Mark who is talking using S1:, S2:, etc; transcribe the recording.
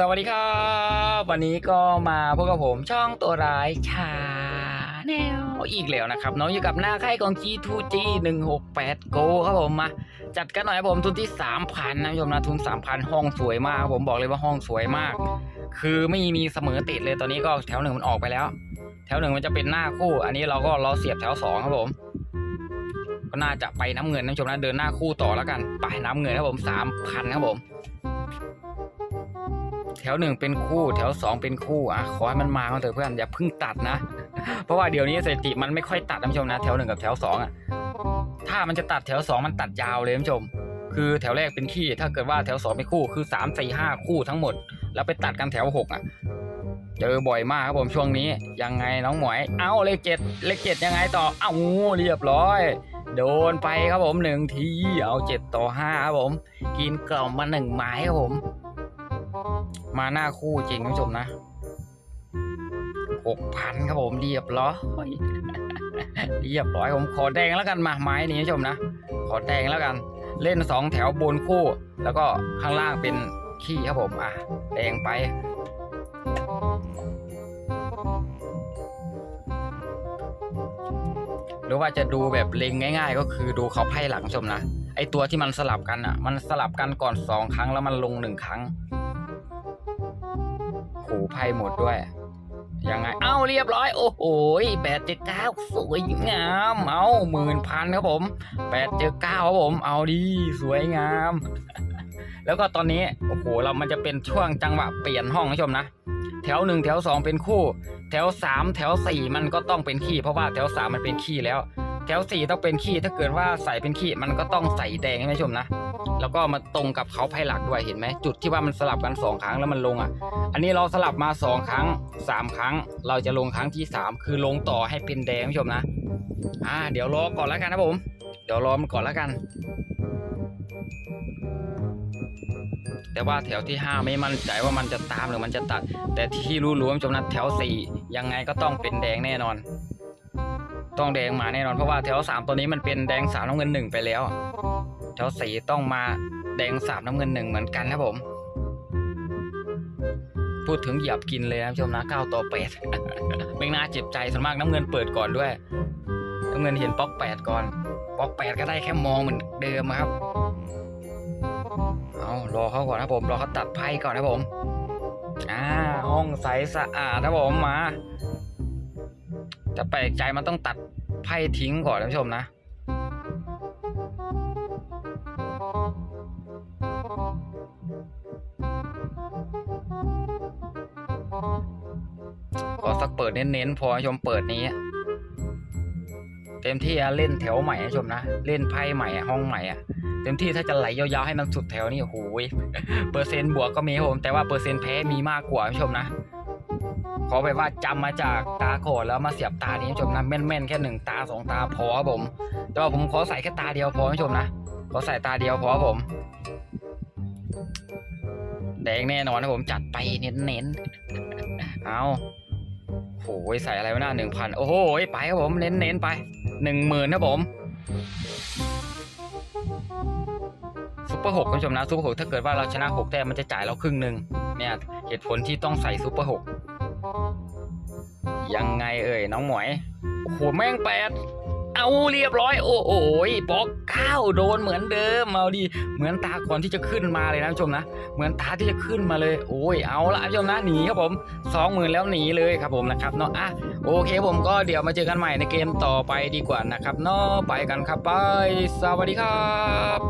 S1: สวัสดีครับ วันนี้ก็มาพบกับผมช่องตัวร้ายชาแนลอีกแล้วนะครับน้องอยู่กับหน้าค่ายของ G2G 168 Go ครับผมมา จัดกันหน่อยครับผมทุนที่ 3,000นะผู้ชมนะทุน 3,000 ห้องสวยมากผมบอกเลยว่าห้องสวยมาก คือไม่มีเสมอติดเลยตอนนี้ก็แถวหนึ่งมันออกไปแล้ว แถวหนึ่งมันจะเป็นหน้าคู่ อันนี้เราก็รอเสียบแถวสองครับผมก็น่าจะไปน้ำเงินนะผู้ชมนะเดินหน้าคู่ต่อแล้วกันไปน้ำเงินครับผม3,000ครับผม แถวหนึ่งเป็นคู่ แถวสองเป็นคู่อะขอให้มันมาเถอะเพื่อนอย่าเพิ่งตัดนะ เพราะว่าเดี๋ยวนี้สถิติมันไม่ค่อยตัดนะผู้ชมนะแถวหนึ่งกับแถวสองอะถ้ามันจะตัดแถวสองมันตัดยาวเลยท่านผู้ชม คือแถวแรกเป็นขี้ถ้าเกิดว่าแถวสองเป็นคู่คือสามสี่ห้าคู่ทั้งหมด แล้วไปตัดกันแถวหกอะเจอบ่อยมากครับผมช่วงนี้ยังไงน้องหมวย เอ้าเลขเจ็ดเลขเจ็ดยังไงต่อเอ้าเรียบร้อย โดนไปครับผมหนึ่งทีเอาเจ็ดต่อห้าครับผม กินกล่อมมาหนึ่งไม้ครับผม มาหน้าคู่จริงคุณผู้ชมนะหกพันครับผมเรียบร้อยเรียบร้อยผมขอแดงแล้วกันมาไม้นี้คุณผู้ชมนะ ขอแดงแล้วกัน เล่นสองแถวบนคู่ แล้วก็ข้างล่างเป็นขี้ครับผมอะแดงไปหรือว่าจะดูแบบเล็งง่าย ๆ ก็คือดูเขาไพ่หลังชมนะ ไอตัวที่มันสลับกันอะ มันสลับกันก่อนสองครั้งแล้วมันลงหนึ่งครั้ง โหไพ่หมดด้วย ยังไง เอ้าเรียบร้อย โอ้โหแปดเจ็ดเก้าสวยงาม เอาหมื่นพันครับผมแปดเจ็ดเก้าครับผม เอาดีสวยงาม แล้วก็ตอนนี้ โอ้โห เรามันจะเป็นช่วงจังหวะเปลี่ยนห้องนะผู้ชมนะ แถวหนึ่งแถวสองเป็นคู่ แถวสามแถวสี่มันก็ต้องเป็นขี้ เพราะว่าแถวสามมันเป็นขี้แล้ว แถวสี่ต้องเป็นขี้ถ้าเกิดว่าใส่เป็นขี้มันก็ต้องใส่แดงให้ผู้ชมนะ แล้วก็มาตรงกับเขาไพ่หลักด้วยเห็นไหมจุดที่ว่ามันสลับกันสองครั้งแล้วมันลงอะ อันนี้เราสลับมาสองครั้งสามครั้ง เราจะลงครั้งที่สามคือลงต่อให้เป็นแดงผู้ชมนะ อ่า เดี๋ยวรอก่อนแล้วกันนะผม เดี๋ยวรอมันก่อนแล้วกัน แต่ว่าแถวที่ห้าไม่มั่นใจว่ามันจะตามหรือมันจะตัด แต่ที่รู้ๆผู้ชมนะแถวสี่ยังไงก็ต้องเป็นแดงแน่นอน ต้องแดงมาแน่นอนเพราะว่าแถวสามตัวนี้มันเป็นแดงสามน้ำเงินหนึ่งไปแล้วแถวสี่ต้องมาแดงสามน้ำเงินหนึ่งเหมือนกันครับผม พูดถึงเหยียบกินเลยนะชมนะเก้าต่อแปดไม่น่าเจ็บใจส่วนมากน้ำเงินเปิดก่อนด้วย น้ำเงินเห็นป๊อกแปดก่อนป๊อกแปดก็ได้แค่มองเหมือนเดิมครับเอารอเขาก่อนนะผมรอเขาตัดไพ่ก่อนนะผมอ่าห้องใสสะอาดนะผมมา จะแปลกใจมันต้องตัดไพ่ทิ้งก่อนนะผู้ชมนะ ขอสักเปิดเน้นๆพอให้ชมเปิดนี้ เต็มที่อะเล่นแถวใหม่นะชมนะ เล่นไพ่ใหม่ห้องใหม่อะเต็มที่ถ้าจะไหลยาวๆให้มันสุดแถวนี่โอ้โหเปอร์เซ็นต์บวกก็มีครับผมแต่ว่าเปอร์เซ็นต์แพ้มีมากกว่าผู้ชมนะ ขอไปว่าจำมาจากตาก่อนแล้วมาเสียบตานี้ผู้ชมนะแม่นๆแค่หนึ่งตาสองตาพอครับผม แต่ว่าผมขอใส่แค่ตาเดียวพอผู้ชมนะขอใส่ตาเดียวพอครับผมแดงแน่นอนนะผมจัดไปเน้นๆเอาโหยใส่อะไรวะหน้าหนึ่งพันโอ้โหไปครับผมเน้นๆไปหนึ่งหมื่นนะผมซุปเปอร์หกคุณผู้ชมนะซุปเปอร์หกถ้าเกิดว่าเราชนะหกแต้มมันจะจ่ายเราครึ่งหนึ่งเนี่ยเหตุผลที่ต้องใส่ซุปเปอร์หก ยังไงเอ่ยน้องหมวยโอ้โหแม่งแปดเอาเรียบร้อยโอ้โหบล็อกเก้าวโดนเหมือนเดิมเอาดีเหมือนตาก่อนที่จะขึ้นมาเลยนะผู้ชมนะเหมือนตาที่จะขึ้นมาเลยโอ้ยเอาละผู้ชมนะหนีครับผมสองหมื่นแล้วหนีเลยครับผมนะครับเนาะอะโอเคผมก็เดี๋ยวมาเจอกันใหม่ในเกมต่อไปดีกว่านะครับเนาะไปกันครับไป สวัสดีครับ